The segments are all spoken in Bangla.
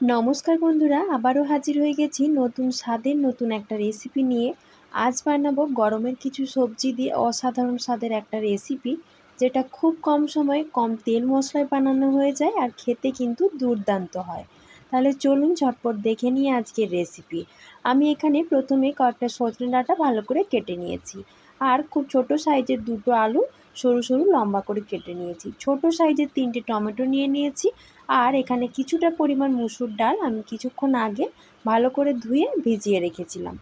নমস্কার বন্ধুরা, আবারও হাজির হয়ে গেছি নতুন স্বাদের নতুন একটা রেসিপি নিয়ে। আজ বানাবো গরমের কিছু সবজি দিয়ে অসাধারণ স্বাদের একটা রেসিপি যেটা খুব কম সময়ে কম তেল মশলায় বানানো হয়ে যায় আর খেতে কিন্তু দুর্দান্ত হয়। তাহলে চলুন ঝটপট দেখে নিয়ে আজকের রেসিপি আমি এখানে প্রথমে কয়েকটা সজনে ডাঁটা ভালো করে কেটে নিয়েছি। আর খুব ছোট সাইজের দুটো আলু সরু সরু লম্বা করে কেটে নিয়েছি। ছোট সাইজের তিনটে টমেটো নিয়ে নিয়েছি আর এখানে কিছুটা পরিমাণ মুসুর ডাল আমি কিছুক্ষণ আগে ভালো করে ধুয়ে ভিজিয়ে রেখেছিলাম।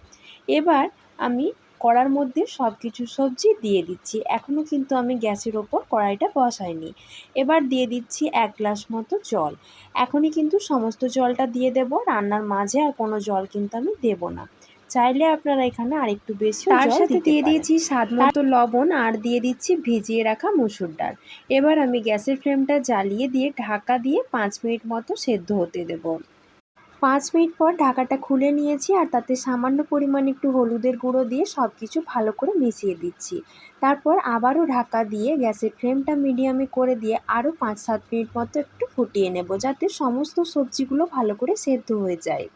এবার আমি কড়ার মধ্যে সব কিছু সবজি দিয়ে দিচ্ছি। এখনও কিন্তু আমি গ্যাসের ওপর কড়াইটা বসাইনি। এবার দিয়ে দিচ্ছি এক গ্লাস মতো জল। এখনই কিন্তু সমস্ত জলটা দিয়ে দেব। রান্নার মাঝে আর কোনো জল কিন্তু আমি দেব না। চাইলে আপনারা এখানে আরেকটু বেশি তার সাথে দিয়ে দিয়েছি স্বাদ মতো লবণ আর দিয়ে দিচ্ছি ভিজিয়ে রাখা মুসুর ডাল। এবার আমি গ্যাসের ফ্লেমটা জ্বালিয়ে দিয়ে ঢাকা দিয়ে পাঁচ মিনিট মতো সেদ্ধ হতে দেব। পাঁচ মিনিট পর ঢাকাটা খুলে নিয়েছি আর তাতে সামান্য পরিমাণ একটু হলুদের গুঁড়ো দিয়ে সব কিছু ভালো করে মিশিয়ে দিচ্ছি। তারপর আবারও ঢাকা দিয়ে গ্যাসের ফ্লেমটা মিডিয়ামে করে দিয়ে আরও পাঁচ সাত মিনিট মতো একটু ফুটিয়ে নেব যাতে সমস্ত সবজিগুলো ভালো করে সেদ্ধ হয়ে যায়।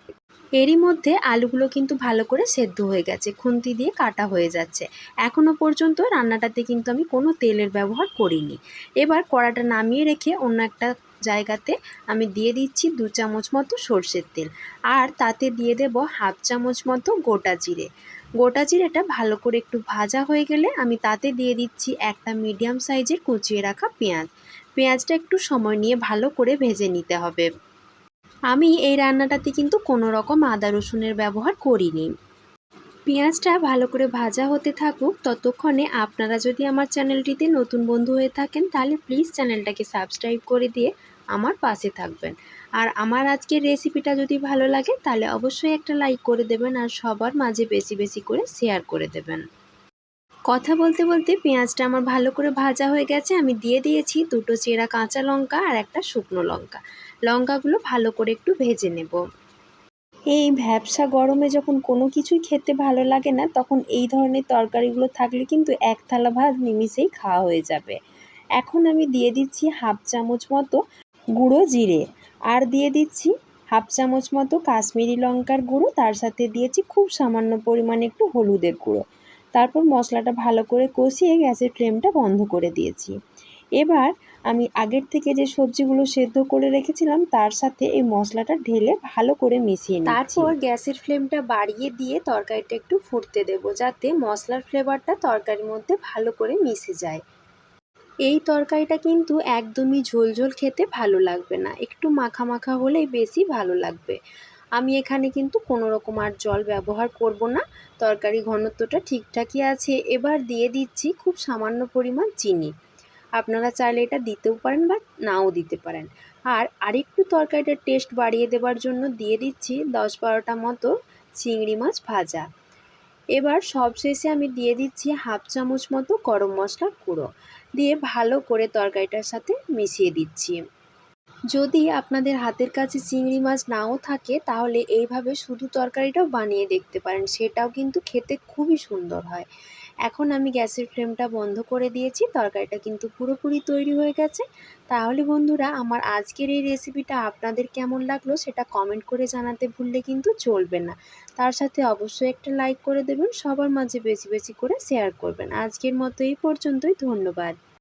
এরই মধ্যে আলুগুলো কিন্তু ভালো করে সেদ্ধ হয়ে গেছে, খুন্তি দিয়ে কাটা হয়ে যাচ্ছে। এখনও পর্যন্ত রান্নাটাতে কিন্তু আমি কোনো তেলের ব্যবহার করিনি। এবার কড়াটা নামিয়ে রেখে অন্য একটা জায়গাতে আমি দিয়ে দিচ্ছি দু চামচ মতো সর্ষের তেল। আর তাতে দিয়ে দেব হাফ চামচ মতো গোটা জিরে। গোটা জিরেটা ভালো করে একটু ভাজা হয়ে গেলে আমি তাতে দিয়ে দিচ্ছি একটা মিডিয়াম সাইজের কুচিয়ে রাখা পেঁয়াজ। পেঁয়াজটা একটু সময় নিয়ে ভালো করে ভেজে নিতে হবে। আমি এই রান্নাটাতে কিন্তু কোনো রকম আদা রসুনের ব্যবহার করিনি। পেঁয়াজটা ভালো করে ভাজা হতে থাকুক, ততক্ষণে আপনারা যদি আমার চ্যানেলটিতে নতুন বন্ধু হয়ে থাকেন, তাহলে প্লিজ চ্যানেলটাকে সাবস্ক্রাইব করে দিয়ে আমার পাশে থাকবেন। আর আমার আজকের রেসিপিটা যদি ভালো লাগে, তাহলে অবশ্যই একটা লাইক করে দেবেন আর সবার মাঝে বেশি বেশি করে শেয়ার করে দেবেন। কথা বলতে বলতে পেঁয়াজটা আমার ভালো করে ভাজা হয়ে গেছে। আমি দিয়ে দিয়েছি দুটো চেরা কাঁচা লঙ্কা আর একটা শুকনো লঙ্কা। লঙ্কাগুলো ভালো করে একটু ভেজে নেব। এই ভ্যাবসা গরমে যখন কোনো কিছুই খেতে ভালো লাগে না, তখন এই ধরনের তরকারিগুলো থাকলে কিন্তু এক থালা ভাত নিমিষেই খাওয়া হয়ে যাবে। এখন আমি দিয়ে দিচ্ছি হাফ চামচ মতো গুঁড়ো জিরে আর দিয়ে দিচ্ছি হাফ চামচ মতো কাশ্মীরি লঙ্কার গুঁড়ো। তার সাথে দিয়েছি খুব সামান্য পরিমাণে একটু হলুদের গুঁড়ো। তারপর মশলাটা ভালো করে কষিয়ে গ্যাসের ফ্লেমটা বন্ধ করে দিয়েছি। এবার আমি আগের থেকে যে সবজিগুলো সেদ্ধ করে রেখেছিলাম, তার সাথে এই মশলাটা ঢেলে ভালো করে মিশিয়ে নিই তারপর গ্যাসের ফ্লেমটা বাড়িয়ে দিয়ে তরকারিটা একটু ফুটতে দেবো, যাতে মশলার ফ্লেভারটা তরকারির মধ্যে ভালো করে মিশে যায়। এই তরকারিটা কিন্তু একদমই ঝোল ঝোল খেতে ভালো লাগবে না। একটু মাখা মাখা হলেই বেশি ভালো লাগবে। আমি এখানে কিন্তু কোনো রকম আর জল ব্যবহার করব না। তরকারি ঘনত্বটা ঠিকঠাকই আছে। এবার দিয়ে দিচ্ছি খুব সামান্য পরিমাণ চিনি। আপনারা চাইলে এটা দিতেও পারেন বা নাও দিতে পারেন। আর আরেকটু তরকারিটার টেস্ট বাড়িয়ে দেওয়ার জন্য দিয়ে দিচ্ছি দশ বারোটা মতো চিংড়ি মাছ ভাজা। এবার সবশেষে আমি দিয়ে দিচ্ছি হাফ চামচ মতো গরম মশলার গুঁড়ো। দিয়ে ভালো করে তরকারিটার সাথে মিশিয়ে দিচ্ছি। যদি আপনাদের হাতের কাছে চিংড়ি মাছ নাও থাকে, তাহলে এইভাবে শুধু তরকারিটাও বানিয়ে দেখতে পারেন। সেটাও কিন্তু খেতে খুবই সুন্দর হয়। এখন আমি গ্যাসের ফ্লেমটা বন্ধ করে দিয়েছি। তরকারিটা কিন্তু পুরোপুরি তৈরি হয়ে গেছে। তাহলে বন্ধুরা, আমার আজকের এই রেসিপিটা আপনাদের কেমন লাগল সেটা কমেন্ট করে জানাতে ভুললে কিন্তু চলবে না। তার সাথে অবশ্যই একটা লাইক করে দেবেন। সবার মাঝে বেশি বেশি করে শেয়ার করবেন। আজকের মতো এই পর্যন্তই। ধন্যবাদ।